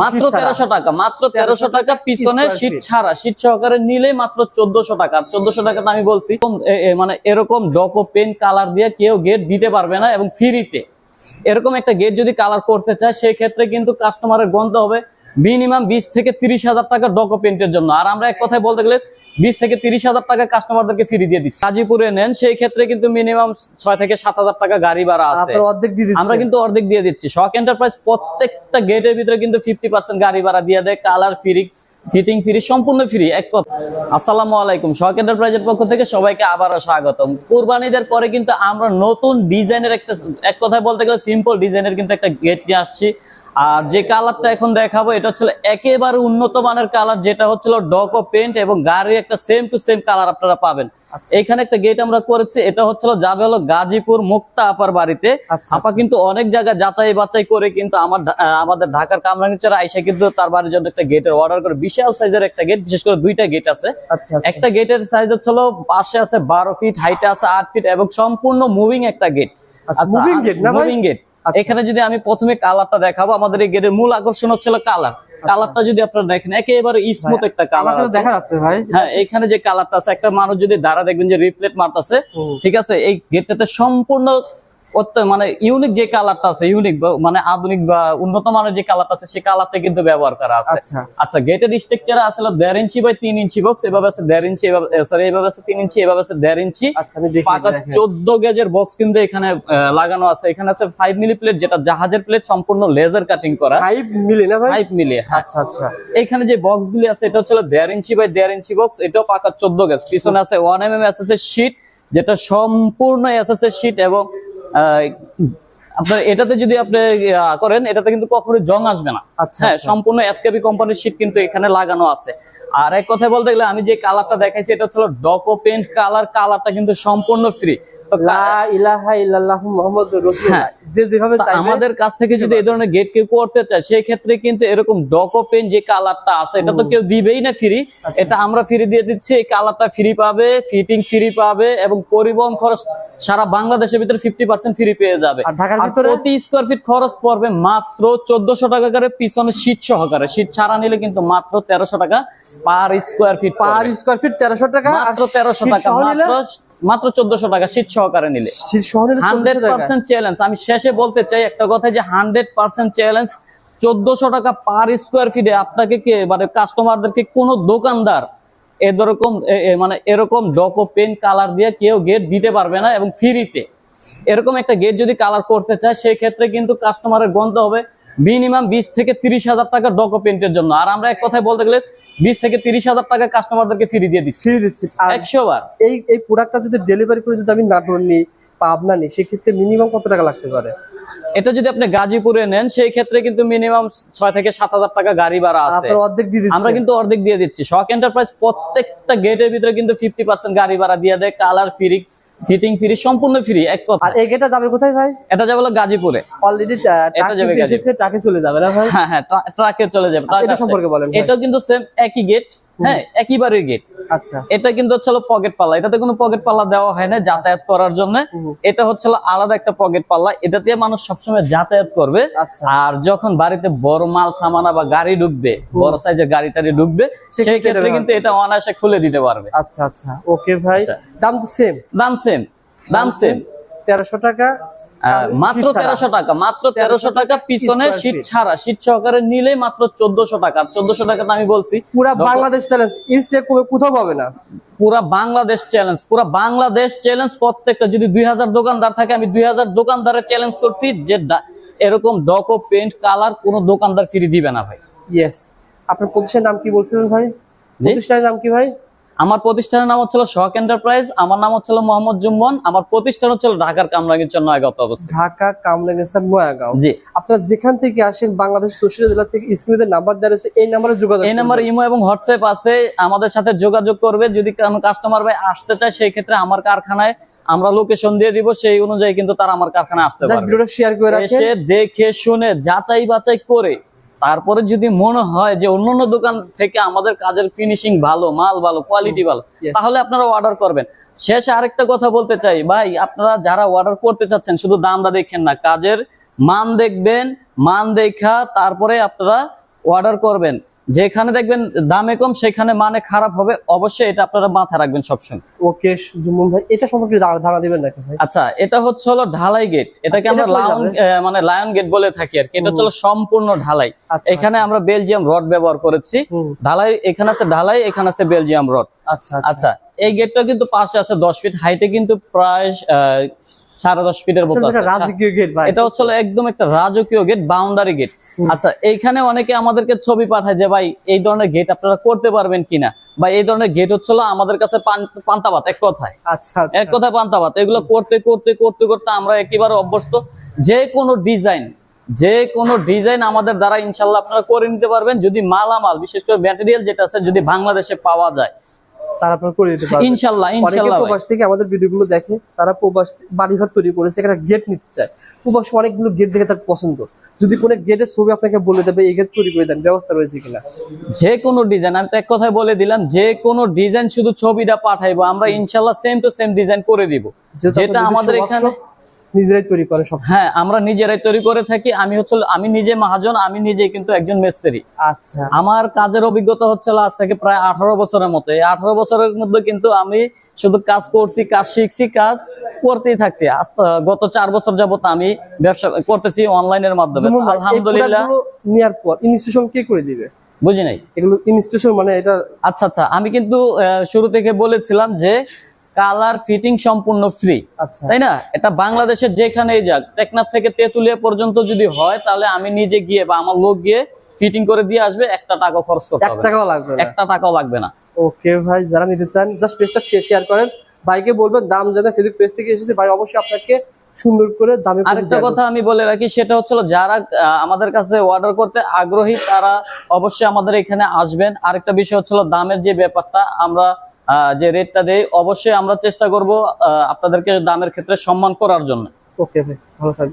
মাত্র তেরোশো টাকা মাত্র তেরোশো টাকা পিছনে শীত ছাড়া। শীত সহকারে নিলে মাত্র চোদ্দশো টাকা। চোদ্দশো টাকা আমি বলছি মানে এরকম ডকো পেন কালার দিয়ে কেউ গেট দিতে পারবে না এবং ফ্রিতে এরকম একটা গেট যদি কালার করতে চায় সেই ক্ষেত্রে কিন্তু কাস্টমারের গন্ত হবে মিনিমাম বিশ থেকে তিরিশ হাজার টাকা ডকো পেন্টের জন্য। আর আমরা এক কথায় বলতে গেলে বিশ থেকে তিরিশ হাজার টাকা কাস্টমারদেরকে ফ্রি দিয়ে দিচ্ছি। গাজীপুরে নেন সেই ক্ষেত্রে কিন্তু মিনিমাম ছয় থেকে সাত হাজার টাকা গাড়ি ভাড়া আছে। আমরা কিন্তু অর্ধেক দিয়ে দিচ্ছি। শক এন্টারপ্রাইজ প্রত্যেকটা গেটের ভিতরে কিন্তু ফিফটি পার্সেন্ট গাড়ি ভাড়া দিয়ে দেয়। কালার ফ্রি ফিটিং ফ্রি সম্পূর্ণ ফ্রি এক কথা আসসালামু আলাইকুম। শক এন্টারপ্রাইজের পক্ষ থেকে সবাইকে আবারও স্বাগতম। কুরবানিদের পরে কিন্তু আমরা নতুন ডিজাইনের একটা এক কথায় বলতে গেলে সিম্পল ডিজাইনের কিন্তু একটা গেট নিয়ে আসছি। আর যে কালারটা এখন দেখাবো এটা হচ্ছিল একেবারে উন্নত মানের কালার যেটা হচ্ছিল ডকো পেন্ট এবং গাড়ির একটা সেম টু সেম কালার আপনারা পাবেন। আচ্ছা। এখানে একটা গেট আমরা করেছি এটা হচ্ছিল যাবে হলো গাজীপুর মুক্তা আপার বাড়িতে। আচ্ছা, আপা কিন্তু অনেক জায়গায় যাচাই বাছাই করে কিন্তু আমার আমাদের ঢাকার কামরাঙ্গিচারা আইসা কিন্তু তার বাড়ির জন্য একটা গেটের অর্ডার করে। বিশাল সাইজের একটা গেট বিশেষ করে দুইটা গেট আছে। আচ্ছা আচ্ছা। একটা গেটের সাইজ হচ্ছিল পাশে আছে বারো ফিট হাইটে আছে আট ফিট এবং সম্পূর্ণ মুভিং একটা গেট আচ্ছা, moving gate না মুভিং গেট আচ্ছা। এখানে যদি আমি প্রথমে কালারটা দেখাবো আমাদের এই গেটের মূল আকর্ষণ হচ্ছে কালার কালারটা যদি আপনারা দেখেন একেবারে স্মুথ একটা কালার দেখা যাচ্ছে ভাই। হ্যাঁ এখানে যে কালারটা আছে একটা মানুষ যদি দাঁড়া দেখবেন যে রিপ্লেট মারতেছে ঠিক আছে? এই গেটটাতে সম্পূর্ণ মানে ইউনিক যে কালারটা আছে ইউনিক মানে আধুনিক বা উন্নত মানের যে কালারটা আছে সেই কালারটা কিন্তু ব্যবহার করা আছে। আচ্ছা। গেটের স্ট্রাকচার আসলে দেড় ইঞ্চি বাই তিন ইঞ্চি বক্স এভাবে আছে দেড় ইঞ্চি সরি এভাবে আছে তিন ইঞ্চি এভাবে আছে দেড় ইঞ্চি। আচ্ছা পাকা চোদ্দ গেজের বক্স কিন্তু এখানে লাগানো আছে। এখানে আছে ফাইভ মিলি প্লেট যেটা জাহাজের প্লেট সম্পূর্ণ লেজার কাটিং করা। ফাইভ মিলে না ফাইভ মিলি আচ্ছা আচ্ছা। এখানে যে বক্স গুলি আছে এটা হচ্ছে দেড় ইঞ্চি বাই দেড় ইঞ্চি বক্স এটাও পাকা চোদ্দ গেজ পিছনে আছে one M M S S এর শীট যেটা সম্পূর্ণ এস এস এর শীট এবং uh, আপনার এটাতে যদি আপনি করেন এটাতে কিন্তু কখনো জং আসবে না। আচ্ছা, হ্যাঁ আচ্ছা। সম্পূর্ণ এসকেবি কোম্পানির শীট কিন্তু এখানে লাগানো আছে। আর এক কথা বলতে গেলে আমি যে কালারটা দেখাইছি এটা হচ্ছে ডকো পেন্ট কালার কালারটা কিন্তু সম্পূর্ণ ফ্রি লা ইলাহা ইল্লাল্লাহু মুহাম্মাদুর রাসূলুল্লাহ। হ্যাঁ। যে যেভাবে তা আমাদের কাছ থেকে যদি এই ধরনের গেট কেউ করতে চায় সেই ক্ষেত্রে কিন্তু এরকম ডকো পেন যে কালারটা আছে এটা তো কেউ দিবেই না ফ্রি আচ্ছা। এটা আমরা ফ্রি দিয়ে দিচ্ছি এই কালারটা ফ্রি পাবে ফিটিং ফ্রি পাবে এবং পরিবহন খরচ সারা বাংলাদেশের ভিতরে ফিফটি পার্সেন্ট ফ্রি পেয়ে যাবে। ভিতরে? প্রতি স্কোয়ার ফিট খরচ পড়বে মাত্র চোদ্দশো টাকা করে পিছনে শীত সহকারে। শীত ছাড়া নিলে কিন্তু মাত্র টাকা per square feet per square feet 1300 টাকা মাত্র টাকা মাত্র টাকা শীত সহকারে নিলে। শীট চ্যালেঞ্জ আমি শেষে বলতে চাই একটা কথা যে হান্ড্রেড পার্সেন্ট চ্যালেঞ্জ চোদ্দশো টাকা পার স্কোয়ার ফিটে আপনাকে কে মানে কাস্টমারদেরকে কোন দোকানদার এরকম মানে এরকম ডকো পেন কালার দিয়ে কেউ গেট দিতে পারবে না এবং ফ্রিতে এরকম একটা গেট যদি কালার করতে চায় সেই ক্ষেত্রে কিন্তু কাস্টমারের গন্ত হবে মিনিমাম বিশ থেকে তিরিশ হাজার টাকা ডকো পেন্টের জন্য। আর আমরা এক কথায় বলতে গেলে বিশ থেকে তিরিশ হাজার টাকা কাস্টমারদেরকে ফ্রি দিয়ে দিচ্ছি। ফ্রি দিচ্ছি। একশো বার। এই এই প্রোডাক্টটা যদি ডেলিভারি করে যদি আমি নাটোর নিই পাবনা নিই সেক্ষেত্রে মিনিমাম কত টাকা লাগতে পারে? এটা যদি আপনি গাজীপুরে নেন সেই ক্ষেত্রে কিন্তু মিনিমাম ছয় থেকে সাত হাজার টাকা গাড়ি ভাড়া আছে। অর্ধেক দিয়ে দিচ্ছি। আমরা কিন্তু অর্ধেক দিয়ে দিচ্ছি। শক এন্টারপ্রাইজ প্রত্যেকটা গেটের ভিতরে কিন্তু ফিফটি পার্সেন্ট গাড়ি ভাড়া দিয়ে দেয়। কালার ফ্রি ফিটিং ফ্রি সম্পূর্ণ ফ্রি এক কথা। আর এই গেটটা যাবে কোথায় ভাই? এটা যাবে গাজীপুরে। অলরেডি এটা যাবে গাজীপুরে। ট্রাকে চলে যাবে না ভাই? হ্যাঁ হ্যাঁ ট্রাকে চলে যাবে। আচ্ছা, এটা সম্পর্কে বলেন এটাও কিন্তু সেম একই গেট হ্যাঁ একই বাড়ির গেট আচ্ছা। এটা কিন্তু হচ্ছে পকেট পাল্লা। এটাতে কোনো পকেট পাল্লা দেওয়া হয় না যাতায়াত করার জন্য। এটা হচ্ছে আলাদা একটা পকেট পাল্লা। এটা দিয়ে মানুষ সবসময় যাতায়াত করবে। আচ্ছা। আর যখন বাড়িতে বড় মাল সামানা বা গাড়ি ঢুকবে বড় সাইজের গাড়ি টাড়ি ঢুকবে সেই ক্ষেত্রে কিন্তু এটা অনায়াসে খুলে দিতে পারবে। আচ্ছা আচ্ছা। ওকে ভাই। আচ্ছা। দাম তো সেম দাম সেম দাম সেম তেরোশো টাকা মাত্র তেরোশো টাকা মাত্র তেরোশো টাকা পিছনে শীত ছাড়া শীত সহকারে নিলে মাত্র চোদ্দশো টাকা। চোদ্দশো টাকা আমি বলছি পুরা বাংলাদেশ চ্যালেঞ্জ এর কোথাও পাবে না। পুরা বাংলাদেশ চ্যালেঞ্জ পুরা বাংলাদেশ চ্যালেঞ্জ প্রত্যেকটা যদি দুই হাজার দোকানদার থাকে আমি দুই হাজার দোকানদারের চ্যালেঞ্জ করছি যে এরকম ডকো পেন্ট কালার কোনো দোকানদার ফ্রি দিবে না ভাই। ইয়েস আপনার প্রতিষ্ঠানের নাম কি বলছিলেন ভাই? প্রতিষ্ঠানের নাম কি ভাই? আমার প্রতিষ্ঠানের নাম হচ্ছিল শক এন্টারপ্রাইজ আমার নাম হচ্ছিল মোহাম্মদ জুম্মন আমার প্রতিষ্ঠান হচ্ছিল ঢাকার কামরাঙ্গীর নয়গত অবস্থা ঢাকা কামরাঙ্গেসার নোয়াগাঁও। জি। আপনারা যেখান থেকে আসেন বাংলাদেশ চৌষট্টি জেলা থেকে স্ক্রিনে নাম্বার দেওয়া রয়েছে এই নাম্বারে যোগাযোগ এই নাম্বার ইমো এবং হোয়াটসঅ্যাপ আছে আমাদের সাথে যোগাযোগ করবে। যদি কোনো কাস্টমার ভাই আসতে চায় সেই ক্ষেত্রে আমার কারখানায় আমরা লোকেশন দিয়ে দিব সেই অনুযায়ী কিন্তু তারা আমার কারখানায় আসতে পারবে। ভিডিওটা শেয়ার করে রাখেন। এসে দেখে শুনে যাচাই বাছাই করে তারপরে যদি মনে হয় যে অন্য অন্য দোকান থেকে আমাদের কাজের ফিনিশিং ভালো মাল ভালো কোয়ালিটি ভালো তাহলে আপনারা অর্ডার করবেন। শেষে আরেকটা কথা বলতে চাই ভাই আপনারা যারা অর্ডার করতে চাচ্ছেন শুধু দামটা দেখেন না কাজের মান দেখবেন মান দেখা তারপরে আপনারা অর্ডার করবেন। যেখানে দেখবেন দামে কম সেখানে মানে খারাপ হবে অবশ্যই এটা আপনারা মাথায় রাখবেন সবসময়। ওকে জুমন ভাই এটা সম্পর্কে ধারণা দিবেন নাকি ভাই? আচ্ছা এটা হচ্ছে হলো ঢালাই গেট এটাকে আচ্ছা, আমরা লায়ন মানে লায়ন গেট বলে থাকি আর কি। এটা হচ্ছে সম্পূর্ণ ঢালাই। আচ্ছা, এখানে আমরা বেলজিয়াম রড ব্যবহার করেছি। ঢালাই এখানে আছে ঢালাই এখানে আছে বেলজিয়াম রড আচ্ছা আচ্ছা। এই গেটটা কিন্তু পাশে আছে দশ ফিট হাইটে কিন্তু প্রায় আহ, সাড়ে দশ ফিটের মতো এটা আছে। রাজকীয় গেট এটা হচ্ছে একদম একটা রাজকীয় গেট বাউন্ডারি গেট আচ্ছা এইখানে অনেকে আমাদেরকে ছবি পাঠায় যে ভাই এই ধরনের গেট আপনারা করতে পারবেন কিনা? বা এই ধরনের গেট হচ্ছে হলো আমাদের কাছে পান- পান্তাভাত এক কথায়। আচ্ছা এক আচ্ছা কথায় পান্তাভাত এগুলো করতে করতে করতে করতে আমরা একেবারে অভ্যস্ত। যে কোনো ডিজাইন যে কোনো ডিজাইন আমাদের দ্বারা ইনশাল্লাহ আপনারা করে নিতে পারবেন। যদি মালামাল বিশেষ করে ম্যাটেরিয়াল যেটা আছে যদি বাংলাদেশে পাওয়া যায় তারা করে দিতে পারবেন ইনশাল্লাহ অনেকে প্রবাস থেকে আমাদের ভিডিওগুলো দেখে তারা প্রবাস বাড়িঘর তৈরি করেছে গেট নিতে চায়। প্রবাস অনেকগুলো গেট দেখে তার পছন্দ। যদি কোনো গেটের ছবি আপনাকে বলে দেবে এই গেট তৈরি করে দেন ব্যবস্থা রয়েছে কিনা? যে কোনো ডিজাইন আমি তো এক কথায় বলে দিলাম যে কোনো ডিজাইন শুধু ছবিটা পাঠাইবো আমরা ইনশাল্লাহ সেম টু সেম ডিজাইন করে দিব। যেটা আমাদের এখানে নিজেরাই তৈরি করে সব হ্যাঁ আমরা নিজেরাই তৈরি করে থাকি। আমি হচ্ছে আমি নিজে মহাজন আমি নিজে কিন্তু একজন মিস্ত্রি। আচ্ছা। আমার কাজের অভিজ্ঞতা হচ্ছে আজ থেকে প্রায় আঠারো বছরের মতো। এই আঠারো বছরের মধ্যে কিন্তু আমি শুধু কাজ করছি কাজ শিখছি কাজ করতেই থাকছি। গত চার বছর যাবত আমি ব্যবসা করতেছি অনলাইনের মাধ্যমে। আলহামদুলিল্লাহ। নেওয়ার পর কে করে দিবে? বুঝি নাই? এগুলো ইনস্টলেশন মানে এটা আচ্ছা আচ্ছা। আমি কিন্তু শুরু থেকে বলেছিলাম যে কালার ফিটিং সম্পূর্ণ ফ্রি আচ্ছা। তাই না? এটা বাংলাদেশের যেখানেই যাক টেকনাফ থেকে তেতুলিয়া পর্যন্ত যদি হয় তাহলে আমি নিজে গিয়ে বা আমার লোক গিয়ে ফিটিং করে দিয়ে আসবে একটা টাকা খরচ করতে হবে টাকাও লাগবে না। একটা টাকাও লাগবে না। ওকে ভাই যারা নিতে চান জাস্ট পেজটা শেয়ার করেন। ভাইকে বলবেন দাম জানা ফেসবুক পেজ থেকে এসেছে। ভাই অবশ্যই আপনাকে সুন্দর করে দামে আরেকটা কথা আমি বলে রাখি সেটা হচ্ছিল যারা আমাদের কাছে অর্ডার করতে আগ্রহী তারা অবশ্যই আমাদের এখানে আসবেন। আরেকটা বিষয় হচ্ছিল দামের যে ব্যাপারটা আমরা যে রেটটা দেয় অবশ্যই আমরা চেষ্টা করব আপনাদেরকে দামের ক্ষেত্রে সম্মান করার জন্য। ওকে ভাই, ভালো থাকবেন।